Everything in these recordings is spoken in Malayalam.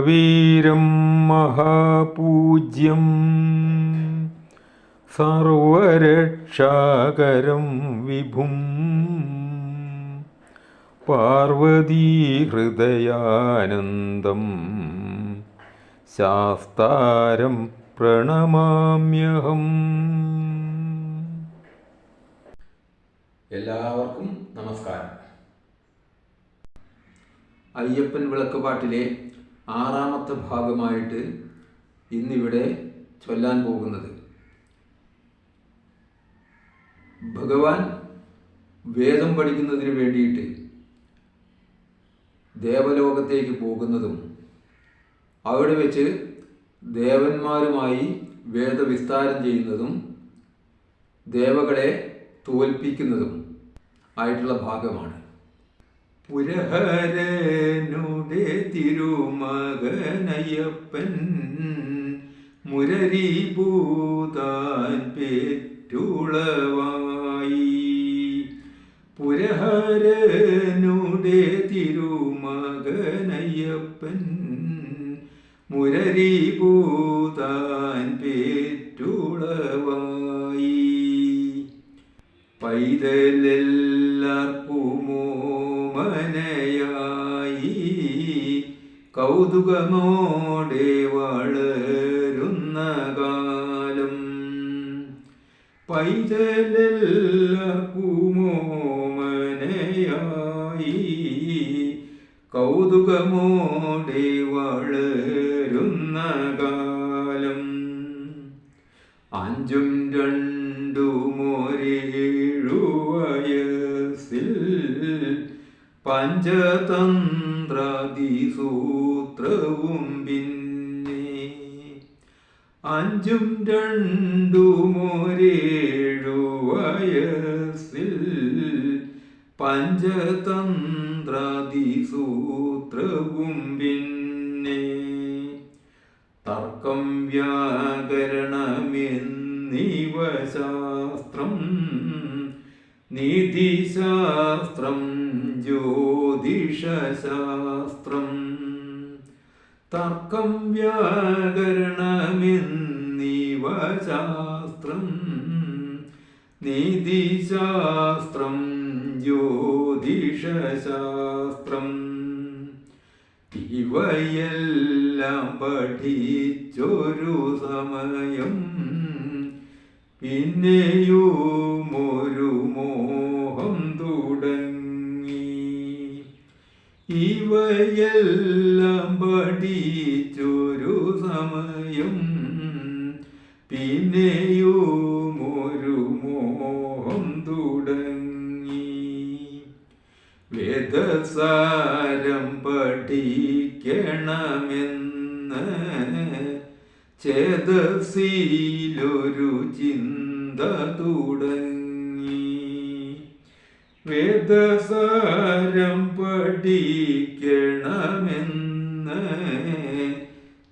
മഹാവീരം മഹാപൂജ്യം സർവരക്ഷാകരം വിഭും പാർവതീഹൃദയാനന്ദം ശാസ്താരം പ്രണമാമ്യഹം എല്ലാവർക്കും നമസ്കാരം. അയ്യപ്പൻ വിളക്കുപാട്ടിലെ ആറാമത്തെ ഭാഗമായിട്ട് ഇന്നിവിടെ ചൊല്ലാൻ പോകുന്നത്. ഭഗവാൻ വേദം പഠിക്കുന്നതിന് വേണ്ടിയിട്ട് ദേവലോകത്തേക്ക് പോകുന്നതും അവിടെ വെച്ച് ദേവന്മാരുമായി വേദവിസ്താരം ചെയ്യുന്നതും ദേവകളെ തോൽപ്പിക്കുന്നതും ആയിട്ടുള്ള ഭാഗമാണ്. പുരഹരനുടെ തിരുമകനയ്യപ്പൻ മുരരീഭൂതാൻ പേറ്റുളവായി. പുരഹരനുടെ തിരുമകനയ്യപ്പൻ മുരരീഭൂതാൻ പേറ്റുളവായി. പൈതലെല്ലാർക്കുമോ മനയായി കൗതുകമോടെ വളരുന്ന കാലം. പൈതലല്ല കുമോമനയായി കൗതുകമോടെ വളരുന്ന കാലം. അഞ്ചും രണ്ടും പഞ്ചതന്ത്രാതിസൂത്രവും പിന്നെ അഞ്ചും രണ്ടുമൊരേഴു വയസ്സിൽ പഞ്ചതന്ത്രാതിസൂത്രവും പിന്നെ തർക്കം വ്യാകരണമെന്നിവ ശാസ്ത്രം നീതിശാസ്ത്രം തർക്കം വ്യാകരണമെന്നിവ ശാസ്ത്രം നീതിശാസ്ത്രം ജ്യോതിഷശാസ്ത്രം. ഇവയെല്ലാം പഠിച്ചൊരു സമയം പിന്നെയും ഇവയെല്ലാം പഠിച്ചൊരു സമയം. പിന്നെയും ഒരു മോഹം തുടങ്ങി. വേദസാരം പഠിക്കണമെന്ന് ചേതസിലൊരു ചിന്ത തുടങ്ങി. വേദസാരം പഠിക്കണമെന്ന്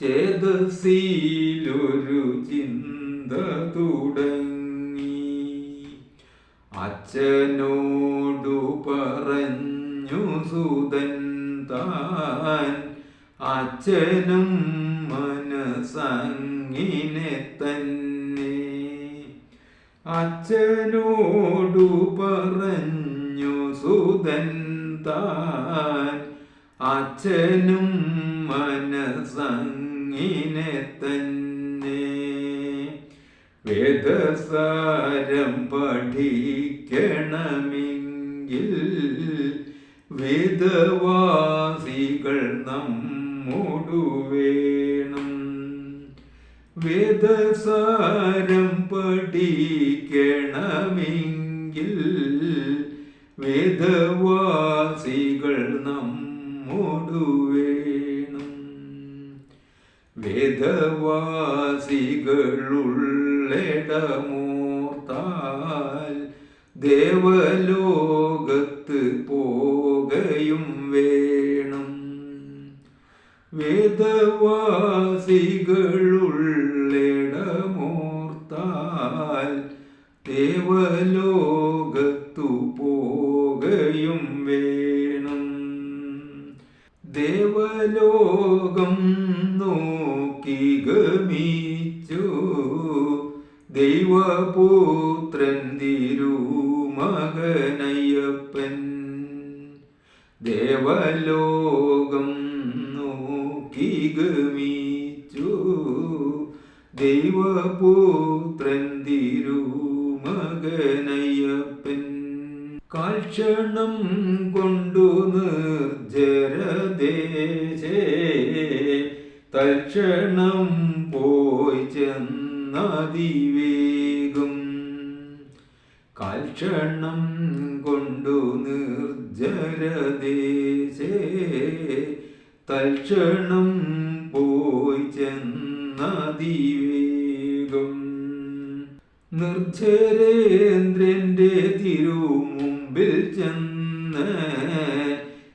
ചേതസിയിലൊരു ചിന്ത തുടങ്ങി. അച്ഛനോടു പറഞ്ഞു സുതൻ താൻ അച്ഛനും മനസ്സങ്ങിനെ തന്നെ. അച്ഛനോടു പറഞ്ഞു സുതൻ താൻ അച്ഛനും മനസ്സങ്ങിനെ തന്നെ. വേദസാരം പഠിക്കണമെങ്കിൽ വേദവാസികൾ നമ്മോടു വേണം വേദസാരം പഠിക്കണമെങ്കിൽ വേദവാസികൾ നമ്മോടു വേണം വേദവാസികളുള്ളിടമോർത്താൽ ദേവലോകത്ത് പോകയും വേണം. വേദവാസികളുള്ളിടമോർത്താൽ ദേവലോകത്തു പോകയും ദേവലോകം നോക്കി ഗമിച്ചു. ദൈവപുത്രൻ തിരുമകനയ്യപ്പൻ. ദേവലോകം നോക്കി ഗമിച്ചു. ദൈവപുത്രൻ കാൽക്ഷണം കൊണ്ടു നിർജരദേശേ തൽക്ഷണം പോയി ചെന്നതിവേഗം. നിർജരേന്ദ്രന്റെ തിരുമുമ്പിൽ ചെന്ന്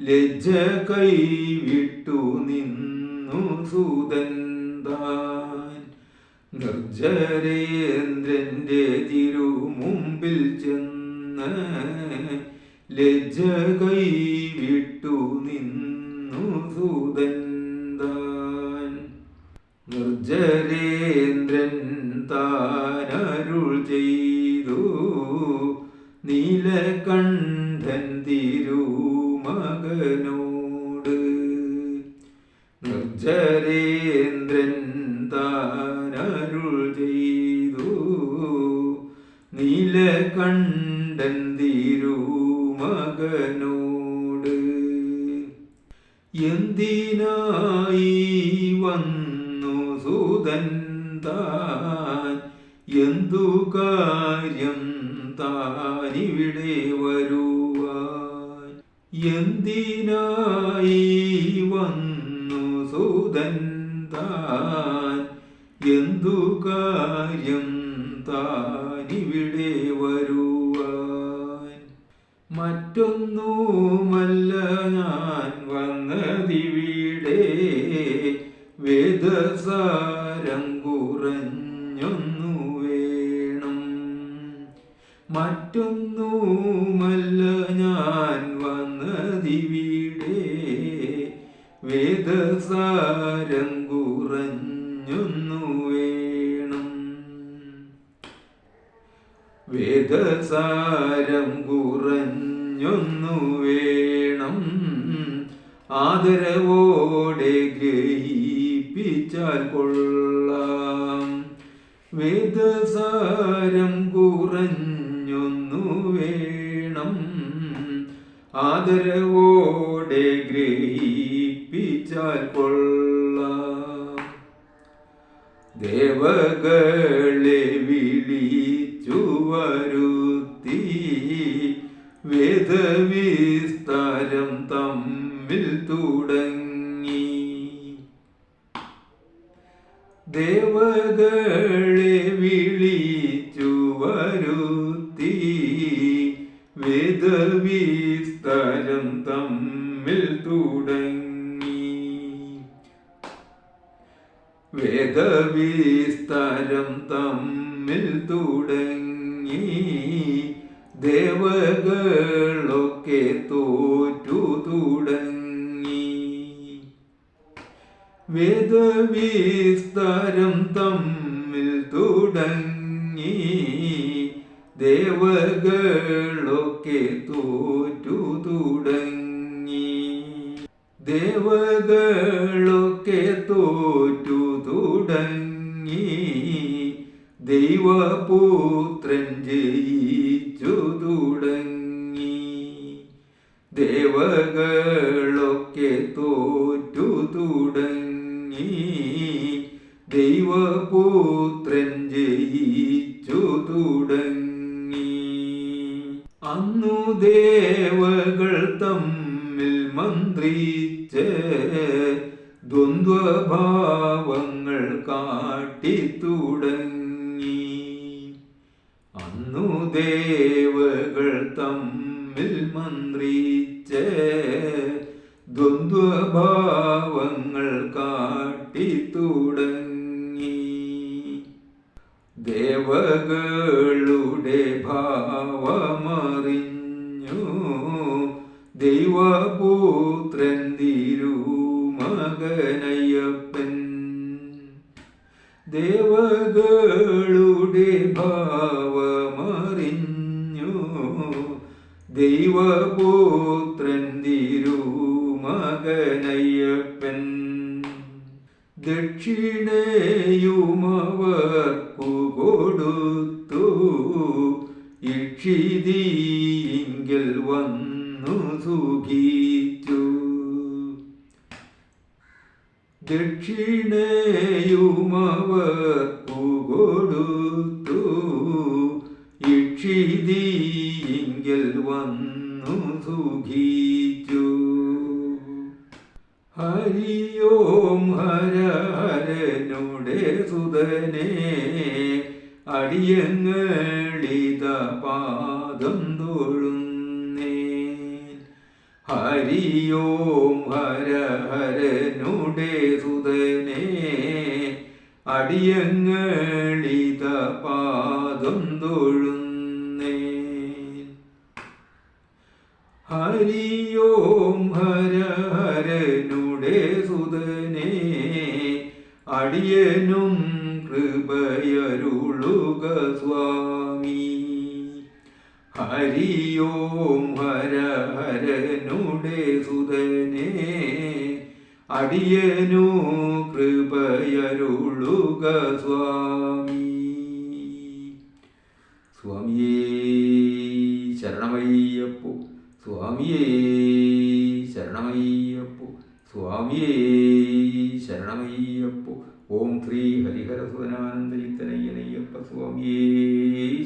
ലജ്ജ കൈവിട്ടു നിന്നു സുതൻ താൻ തിരു മുമ്പിൽ ചെന്ന് ലജ്ജ കൈവിട്ടു നിന്നു സുതൻ താൻ. നിർജരേന്ദ്രൻ താനരുൾ ചെയ്തു നീലകണ്ഠൻ തിരുമകനോട്. നിർജരേന്ദ്രൻ സുതൻ താൻ. എന്തു കാര്യം താനിവിടെ വരുവാൻ? എന്തിനായി വന്നു സൂതൻ താൻ? എന്തു കാര്യം താനിവിടെ വരുവാൻ? മറ്റൊന്നുമല്ല ഞാൻ വന്നതിവിടെ. വേദസാരം കുറഞ്ഞൊന്നു വേണം മറ്റൊന്നുമല്ല ഞാൻ വന്നതിവിടെ. വേദസാരം കുറഞ്ഞൊന്നു വേണം വേദസാരം കുറഞ്ഞൊന്നു വേണം ആദരവോടെ ഗ്രഹിപ്പിച്ചാൽ കൊള്ളാം വേദസാരം കുറഞ്ഞൊന്നു വേണം. ആദരവോടെ ഗ്രഹിപ്പിച്ചാൽ കൊള്ളാം ദേവകളെ വിളിച്ചു വരുത്തി. വേദവിസ്താരം തമ്മിൽ തുടങ്ങി. ദേവകളെ വിളിച്ചു വരുത്തി. വേദവിസ്തരം തമ്മിൽ തുടങ്ങി. വേദവിസ്താരം വേദവിസ്താരം തമ്മിൽ തുടങ്ങി. ദേവകളൊക്കെ തോറ്റു തുടങ്ങി. ദേവകളൊക്കെ തോറ്റു തുടങ്ങി. ദൈവപുത്രൻ ജയിച്ചു ദ്വന്ദ്വഭാവങ്ങൾ കാട്ടി തുടങ്ങി അന്നു ദേവകൾ തമ്മിൽ മന്ത്രിച്ച് ദ്വന്ദ്വഭാവങ്ങൾ കാട്ടി തുടങ്ങി ദേവകളുടെ ഭാവമറിഞ്ഞു ദൈവപുത്രൻ ദക്ഷിണയുമവർക്കു കൊടുത്തു ഇക്ഷിതിയിങ്കൽ വന്നു സുഖിച്ചു. ദക്ഷിണയുമവർക്കു കൊടുത്തു ഇക്ഷിതിയിങ്കൽ വന്നു സുഖിച്ചു. ഹരിയോം ഹര ഹരനുടെ സുതനെ അടിയങ്ങളിത പാദം തൊഴുന്നേ ഹരിയോം ഹര ഹരനുടെ സുതനെ അടിയങ്ങളിത പാദം തൊഴുന്നേ ഹരിയോം ഹര ഹരനുടെ സുതനെ അടിയനും കൃപയരുളുക സ്വാമി. ഹരിയോം ഹര ഹരനുടെ സുതനെ അടിയനു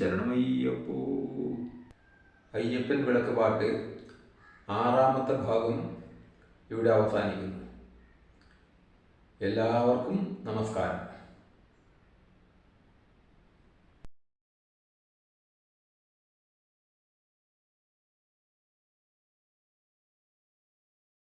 ശരണമയ്യപ്പോ അയ്യപ്പൻ വിളക്ക് പാട്ട് ആറാമത്തെ ഭാഗം ഇവിടെ അവസാനിക്കുന്നു. എല്ലാവർക്കും നമസ്കാരം.